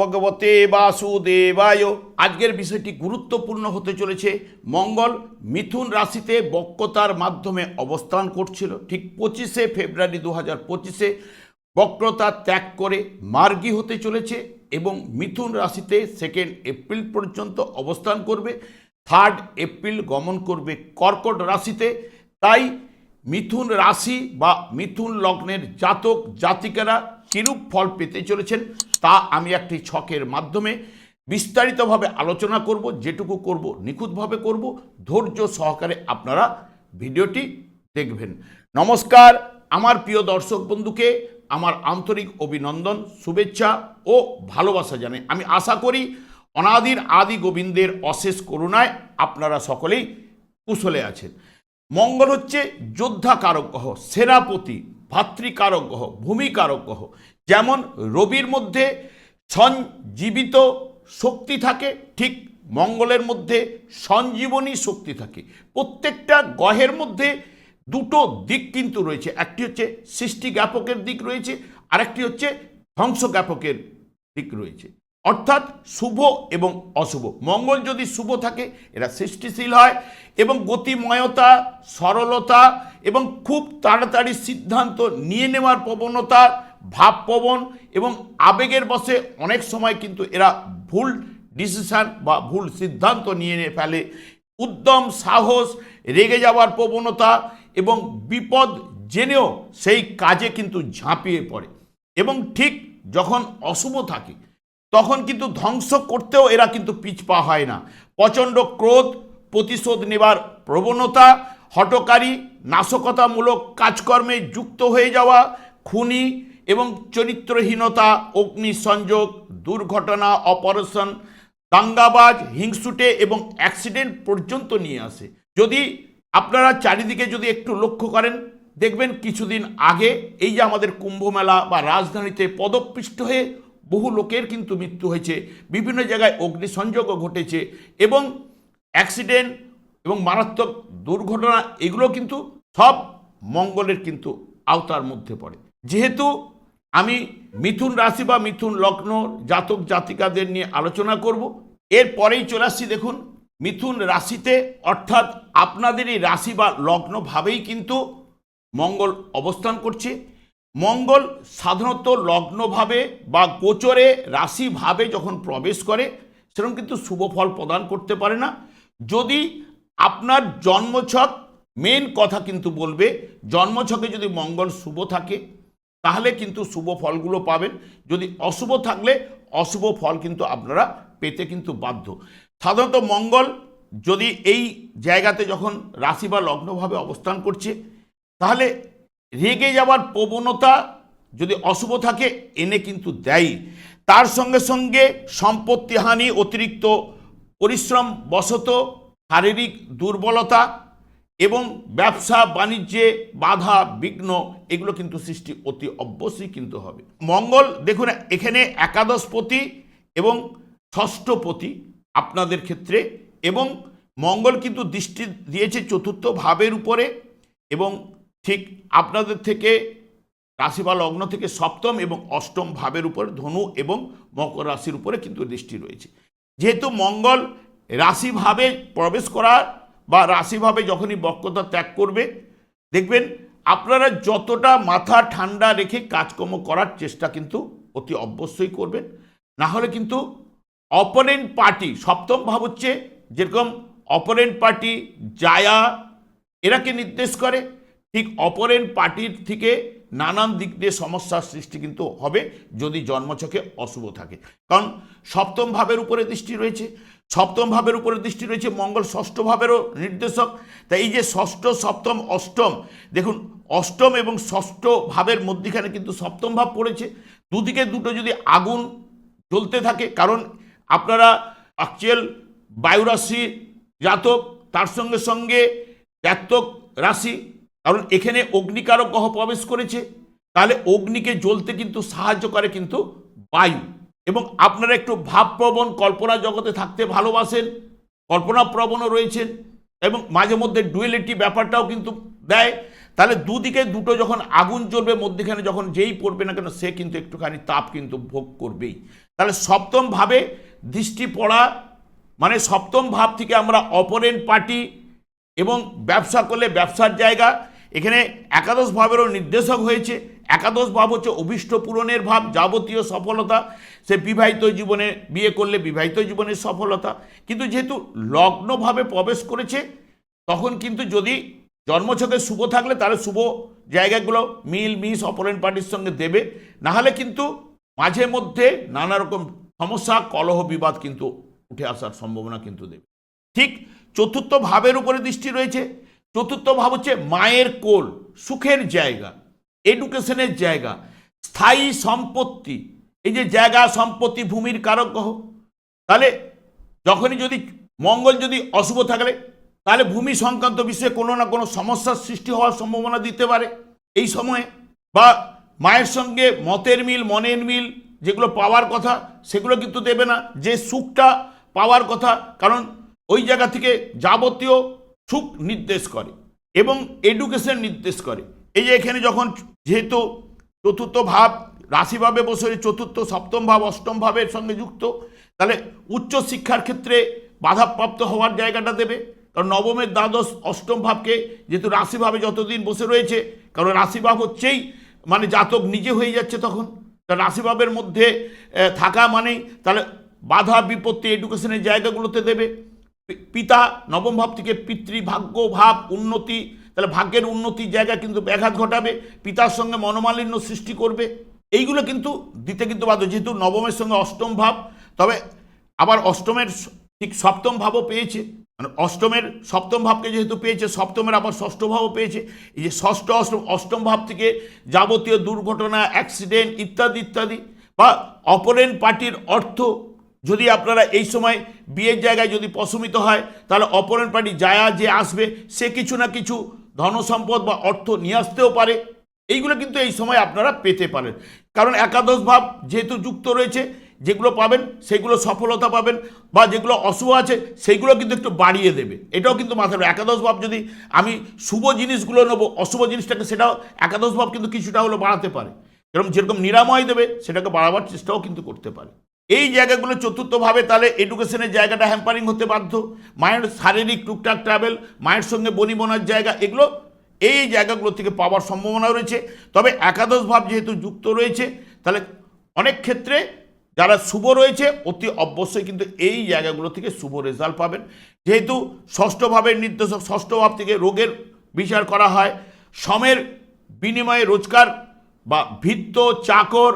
ভগবতে বাসুদেবায়। আজকের বিষয়টি গুরুত্বপূর্ণ হতে চলেছে। মঙ্গল মিথুন রাশিতে বক্রতার মাধ্যমে অবস্থান করছিল। ঠিক পঁচিশে ফেব্রুয়ারি দু হাজার পঁচিশে বক্রতা ত্যাগ করে মার্গী হতে চলেছে এবং মিথুন রাশিতে সেকেন্ড এপ্রিল পর্যন্ত অবস্থান করবে। থার্ড এপ্রিল গমন করবে কর্কট রাশিতে। তাই মিথুন রাশি বা মিথুন লগ্নের জাতক জাতিকারা কিরূপ ফল পেতে চলেছেন তা আমি একটি ছকের মাধ্যমে বিস্তারিতভাবে আলোচনা করব, যেটুকু করব, নিখুঁতভাবে করব। ধৈর্য সহকারে আপনারা ভিডিওটি দেখবেন। নমস্কার, আমার প্রিয় দর্শক বন্ধুকে আমার আন্তরিক অভিনন্দন, শুভেচ্ছা ও ভালোবাসা জানে আমি আশা করি অনাদির আদি গোবিন্দের অশেষ করুণায় আপনারা সকলেই কুশলে আছেন। মঙ্গল হচ্ছে যোদ্ধা কারক সেনাপতি। ভাতৃকারক গ্রহ ভূমিকারক গ্রহ যেমন রবির মধ্যে সঞ্জীবিত শক্তি থাকে, ঠিক মঙ্গলের মধ্যে সঞ্জীবনী শক্তি থাকে। প্রত্যেকটা গ্রহের মধ্যে দুটো দিক কিন্তু রয়েছে। একটি হচ্ছে সৃষ্টি জ্ঞাপকের দিক রয়েছে, আরেকটি হচ্ছে ধ্বংস জ্ঞাপকের দিক রয়েছে। অর্থাৎ শুভ এবং অশুভ। মঙ্গল যদি শুভ থাকে, এরা সৃষ্টিশীল হয় এবং গতিময়তা, সরলতা এবং খুব তাড়াতাড়ি সিদ্ধান্ত নিয়ে নেওয়ার প্রবণতা ভাবপ্রবণ এবং আবেগের বসে অনেক সময় কিন্তু এরা ভুল ডিসিশন বা ভুল সিদ্ধান্ত নিয়ে ফেলে। উদ্যম, সাহস, রেগে যাওয়ার প্রবণতা এবং বিপদ জেনেও সেই কাজে কিন্তু ঝাঁপিয়ে পড়ে। এবং ঠিক যখন অশুভ থাকে তখন কিন্তু ধ্বংস করতেও এরা কিন্তু পিছপা হয় না। প্রচণ্ড ক্রোধ, প্রতিশোধ নেবার প্রবণতা হটকারী নাশকতামূলক কাজকর্মে যুক্ত হয়ে যাওয়া, খুনি এবং চরিত্রহীনতা, অগ্নিসংযোগ, দুর্ঘটনা, অপারেশন, দাঙ্গাবাজ, হিংসুটে এবং অ্যাক্সিডেন্ট পর্যন্ত নিয়ে আসে। যদি আপনারা চারিদিকে যদি একটু লক্ষ্য করেন, দেখবেন কিছুদিন আগে এই যে আমাদের কুম্ভমেলা বা রাজধানীতে পদপৃষ্ট হয়ে বহু লোকের কিন্তু মৃত্যু হয়েছে। বিভিন্ন জায়গায় অগ্নিসংযোগও ঘটেছে এবং অ্যাক্সিডেন্ট এবং মারাত্মক দুর্ঘটনা, এগুলো কিন্তু সব মঙ্গলের কিন্তু আওতার মধ্যে পড়ে। যেহেতু আমি মিথুন রাশি বা মিথুন লগ্ন জাতক জাতিকাদের নিয়ে আলোচনা করব এরপরেই চলে আসছি দেখুন মিথুন রাশিতে, অর্থাৎ আপনাদেরই রাশি বা লগ্নভাবেই কিন্তু মঙ্গল অবস্থান করছে। মঙ্গল সাধারণত লগ্নভাবে বা গোচরে রাশিভাবে যখন প্রবেশ করে, সেরকম কিন্তু শুভ ফল প্রদান করতে পারে না। যদি আপনার জন্মছক মেন কথা কিন্তু বলবে, জন্মছকে যদি মঙ্গল শুভ থাকে, তাহলে কিন্তু শুভ ফলগুলো পাবেন। যদি অশুভ থাকলে, অশুভ ফল কিন্তু আপনারা পেতে কিন্তু বাধ্য। সাধারণত মঙ্গল যদি এই জায়গাতে যখন রাশি বা লগ্নভাবে অবস্থান করছে, তাহলে রেগে যাওয়ার প্রবণতা যদি অশুভ থাকে, এনে কিন্তু দেয়। তার সঙ্গে সঙ্গে সম্পত্তিহানি অতিরিক্ত পরিশ্রম বশত শারীরিক দুর্বলতা এবং ব্যবসা, বাণিজ্যে বাধা, বিঘ্ন, এগুলো কিন্তু সৃষ্টি অতি অবশ্যই কিন্তু হবে। মঙ্গল, দেখুন, এখানে একাদশপতি এবং ষষ্ঠপতি আপনাদের ক্ষেত্রে এবং মঙ্গল কিন্তু দৃষ্টি দিয়েছে চতুর্থ ভাবের উপরে এবং ঠিক আপনাদের থেকে রাশি বা লগ্ন থেকে সপ্তম এবং অষ্টম ভাবের উপরে ধনু এবং মকর রাশির উপরে কিন্তু দৃষ্টি রয়েছে। যেহেতু মঙ্গল রাশিভাবে প্রবেশ করার বা রাশিভাবে যখনই বক্রতা ত্যাগ করবে, দেখবেন আপনারা যতটা মাথা ঠান্ডা রেখে কাজকর্ম করার চেষ্টা কিন্তু অতি অবশ্যই করবেন। না হলে কিন্তু অপোনেন্ট পার্টি, সপ্তম ভাব হচ্ছে যেরকম অপোনেন্ট পার্টি, জায়া এরাকে নির্দেশ করে? ঠিক অপরেন্ট পার্টির থেকে নানান দিক দিয়ে সমস্যার সৃষ্টি কিন্তু হবে যদি জন্মছকে অশুভ থাকে। কারণ সপ্তম ভাবের উপরে দৃষ্টি রয়েছে, সপ্তম ভাবের উপরে দৃষ্টি রয়েছে মঙ্গল ষষ্ঠ ভাবেরও নির্দেশক। তাই এই যে ষষ্ঠ, সপ্তম, অষ্টম, দেখুন অষ্টম এবং ষষ্ঠ ভাবের মধ্যিখানে কিন্তু সপ্তম ভাব পড়েছে। দুদিকে দুটো যদি আগুন জ্বলতে থাকে, কারণ আপনারা অ্যাকচুয়াল বায়ুরাশি জাতক, তার সঙ্গে সঙ্গে জাতক রাশি কারণ এখানে অগ্নিকারক গ্রহ প্রবেশ করেছে। তাহলে অগ্নিকে জ্বলতে কিন্তু সাহায্য করে কিন্তু বায়ু। এবং আপনারা একটু ভাবপ্রবণ, কল্পনা জগতে থাকতে ভালোবাসেন, কল্পনা প্রবণও রয়েছেন, এবং মাঝে মধ্যে ডুয়েলিটি ব্যাপারটাও কিন্তু দেয়। তাহলে দুদিকে দুটো যখন আগুন জ্বলবে, মধ্যেখানে যখন যেই পড়বে না কেন, সে কিন্তু একটুখানি তাপ কিন্তু ভোগ করবেই। তাহলে সপ্তম ভাবে দৃষ্টি পড়া মানে সপ্তম ভাব থেকে আমরা অপরেন্ট পার্টি এবং ব্যবসা করলে ব্যবসার জায়গা এখানে একাদশ ভাবেরও নির্দেশক হয়েছে। একাদশ ভাব হচ্ছে অভিষ্ট পূরণের ভাব, যাবতীয় সফলতা। সে বিবাহিত জীবনে বিয়ে করলে বিবাহিত জীবনের সফলতা। কিন্তু যেহেতু লগ্নভাবে প্রবেশ করেছে, তখন কিন্তু যদি জন্মছকে শুভ থাকলে তাহলে শুভ জায়গাগুলো মিল মিস অপরেন্ট পার্টির সঙ্গে দেবে। নাহলে কিন্তু মাঝে মধ্যে নানা রকম সমস্যা, কলহ বিবাদ কিন্তু উঠে আসার সম্ভাবনা কিন্তু দেবে। ঠিক চতুর্থ ভাবের উপরে দৃষ্টি রয়েছে। চতুর্থ ভাব হচ্ছে মায়ের কোল, সুখের জায়গা এডুকেশনের জায়গা, স্থায়ী সম্পত্তি। এই যে জায়গা, সম্পত্তি, ভূমির কারক গ্রহ, তাহলে যখনই যদি মঙ্গল যদি অশুভ থাকলে, তাহলে ভূমি সংক্রান্ত বিষয়ে কোনো না কোনো সমস্যার সৃষ্টি হওয়ার সম্ভাবনা দিতে পারে। এই সময়ে বা মায়ের সঙ্গে মতের মিল, মনের মিল, যেগুলো পাওয়ার কথা, সেগুলো কিন্তু দেবে না। যে সুখটা পাওয়ার কথা, কারণ ওই জায়গা থেকে যাবতীয় সুখ নির্দেশ করে এবং এডুকেশন নির্দেশ করে। এই যে এখানে যখন যেহেতু চতুর্থ ভাব রাশিভাবে বসে চতুর্থ, সপ্তম ভাব, অষ্টম ভাবের সঙ্গে যুক্ত, তাহলে উচ্চ শিক্ষার ক্ষেত্রে বাধাপ্রাপ্ত হওয়ার জায়গাটা দেবে। কারণ নবমের দ্বাদশ, অষ্টম ভাবকে যেহেতু রাশিভাবে যতদিন বসে রয়েছে, কারণ রাশিভাব হচ্ছেই মানে জাতক নিজে হয়ে যাচ্ছে তখন। তা রাশিভাবের মধ্যে থাকা মানেই তাহলে বাধা বিপত্তি এডুকেশনের জায়গাগুলোতে দেবে। পিতা, নবম ভাব থেকে পিতৃভাগ্য, ভাব, উন্নতি, তাহলে ভাগ্যের উন্নতির জায়গা কিন্তু ব্যাঘাত ঘটাবে, পিতার সঙ্গে মনোমালিন্য সৃষ্টি করবে। এইগুলো কিন্তু দিতে কিন্তু বাধ্য, যেহেতু নবমের সঙ্গে অষ্টম ভাব, তবে আবার অষ্টমের ঠিক সপ্তম ভাবও পেয়েছে। মানে অষ্টমের সপ্তম ভাবকে যেহেতু পেয়েছে, সপ্তমের আবার ষষ্ঠ ভাবও পেয়েছে। এই যে ষষ্ঠ, অষ্টম অষ্টম ভাব থেকে যাবতীয় দুর্ঘটনা, অ্যাক্সিডেন্ট ইত্যাদি ইত্যাদি, বা অপরেন্ট পার্টির অর্থ যদি আপনারা এই সময় বিয়ের জায়গায় যদি প্রশমিত হয়, তাহলে অপরেন্ট পার্টি যায়া যে আসবে, সে কিছু না কিছু ধনসম্পদ বা অর্থ নিয়ে আসতেও পারে। এইগুলো কিন্তু এই সময় আপনারা পেতে পারেন। কারণ একাদশ ভাব যেহেতু যুক্ত রয়েছে, যেগুলো পাবেন, সেগুলো সফলতা পাবেন, বা যেগুলো অশুভ আছে সেইগুলো কিন্তু একটু বাড়িয়ে দেবে। এটাও কিন্তু মাথায়। একাদশ ভাব যদি আমি শুভ জিনিসগুলো নেব, অশুভ জিনিসটাকে, সেটাও একাদশ ভাব কিন্তু কিছুটা হলো বাড়াতে পারে। এরকম যেরকম নিরাময় দেবে, সেটাকে বাড়াবার চেষ্টাও কিন্তু করতে পারে। এই জায়গাগুলো চতুর্থভাবে তাহলে এডুকেশনের জায়গাটা হ্যাম্পারিং হতে বাধ্য। মায়ের শারীরিক টুকটাক ট্রাভেল মায়ের সঙ্গে বনিবনার জায়গা, এগুলো এই জায়গাগুলো থেকে পাওয়ার সম্ভাবনা রয়েছে। তবে একাদশ ভাব যেহেতু যুক্ত রয়েছে, তাহলে অনেক ক্ষেত্রে যারা শুভ রয়েছে, অতি অবশ্যই কিন্তু এই জায়গাগুলো থেকে শুভ রেজাল্ট পাবেন। যেহেতু ষষ্ঠ ভাবের নির্দেশক, ষষ্ঠ ভাব থেকে রোগের বিচার করা হয়। সমের বিনিময়ে রোজগার বা ভিত্ত, চাকর,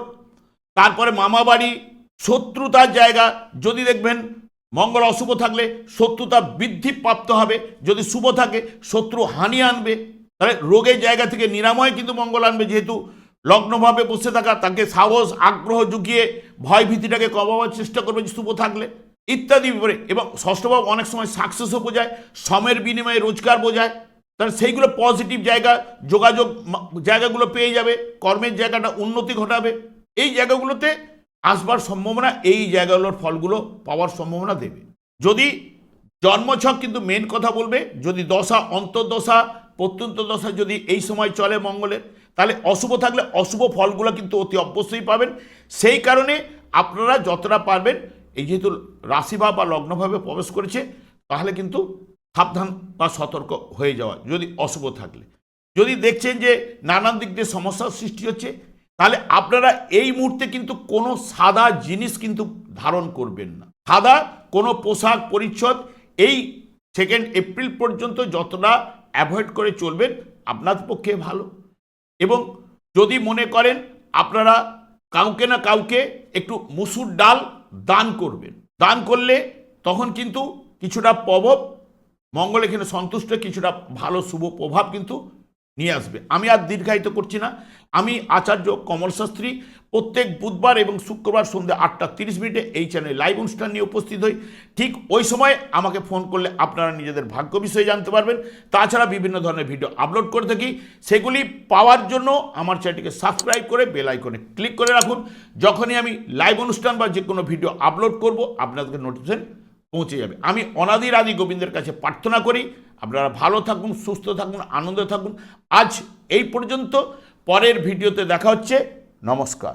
তারপরে মামাবাড়ি শত্রুতার জায়গা যদি দেখবেন, মঙ্গল অশুভ থাকলে শত্রুতা বৃদ্ধি প্রাপ্ত হবে। যদি শুভ থাকে, শত্রু হানি আনবে। তাহলে রোগের জায়গা থেকে নিরাময় কিন্তু মঙ্গল আনবে। যেহেতু লগ্নভাবে বসে থাকা, তাকে সাহস, আগ্রহ জুগিয়ে ভয় ভীতিটাকে কমাবার চেষ্টা করবে শুভ থাকলে। ইত্যাদি ব্যাপারে। এবং ষষ্ঠভাব অনেক সময় সাকসেসও বোঝায় সমের বিনিময়ে রোজগার বোঝায়। তাহলে সেইগুলো পজিটিভ জায়গা, যোগাযোগ জায়গাগুলো পেয়ে যাবে, কর্মের জায়গাটা উন্নতি ঘটাবে। এই জায়গাগুলোতে আসবার সম্ভাবনা এই জায়গাগুলোর ফলগুলো পাওয়ার সম্ভাবনা দেবে। যদি জন্মছক কিন্তু মেন কথা বলবে, যদি দশা, অন্তর্দশা, প্রত্যন্ত দশা যদি এই সময় চলে মঙ্গলের তাহলে অশুভ থাকলে অশুভ ফলগুলো কিন্তু অতি অবশ্যই পাবেন। সেই কারণে আপনারা যতটা পারবেন, এই যেহেতু রাশিভাব বা লগ্নভাবে প্রবেশ করেছে, তাহলে কিন্তু সাবধান বা সতর্ক হয়ে যাওয়া, যদি অশুভ থাকলে। যদি দেখছেন যে নানান দিক দিয়ে সমস্যার সৃষ্টি হচ্ছে তাহলে আপনারা এই মুহূর্তে কিন্তু কোনো সাদা জিনিস কিন্তু ধারণ করবেন না। সাদা কোনো পোশাক পরিচ্ছদ এই সেকেন্ড এপ্রিল পর্যন্ত যতটা অ্যাভয়েড করে চলবেন আপনার পক্ষে ভালো। এবং যদি মনে করেন আপনারা কাউকে না কাউকে একটু মুসুর ডাল দান করবেন। দান করলে তখন কিন্তু কিছুটা প্রভাব, মঙ্গল এখানে সন্তুষ্ট, কিছুটা ভালো, শুভ প্রভাব কিন্তু নিয়ে আসবে। আমি আর দীর্ঘায়িত করছি না। আমি আচার্য কমল শাস্ত্রী প্রত্যেক বুধবার এবং শুক্রবার সন্ধ্যে আটটা তিরিশ মিনিটে এই চ্যানেলে লাইভ অনুষ্ঠান নিয়ে উপস্থিত হই। ঠিক ওই সময় আমাকে ফোন করলে আপনারা নিজেদের ভাগ্য বিষয়ে জানতে পারবেন। তাছাড়া বিভিন্ন ধরনের ভিডিও আপলোড করে থাকি। সেগুলি পাওয়ার জন্য আমার চ্যানেলটিকে সাবস্ক্রাইব করে বেল আইকনে ক্লিক করে রাখুন। যখনই আমি লাইভ অনুষ্ঠান বা যে কোনো ভিডিও আপলোড করব, আপনাদেরকে নোটিফিকেশন পৌঁছে যাবে। আমি অনাদির আদি গোবিন্দের কাছে প্রার্থনা করি। আপনারা ভালো থাকুন, সুস্থ থাকুন, আনন্দে থাকুন। আজ এই পর্যন্ত, পরের ভিডিওতে দেখা হচ্ছে। নমস্কার।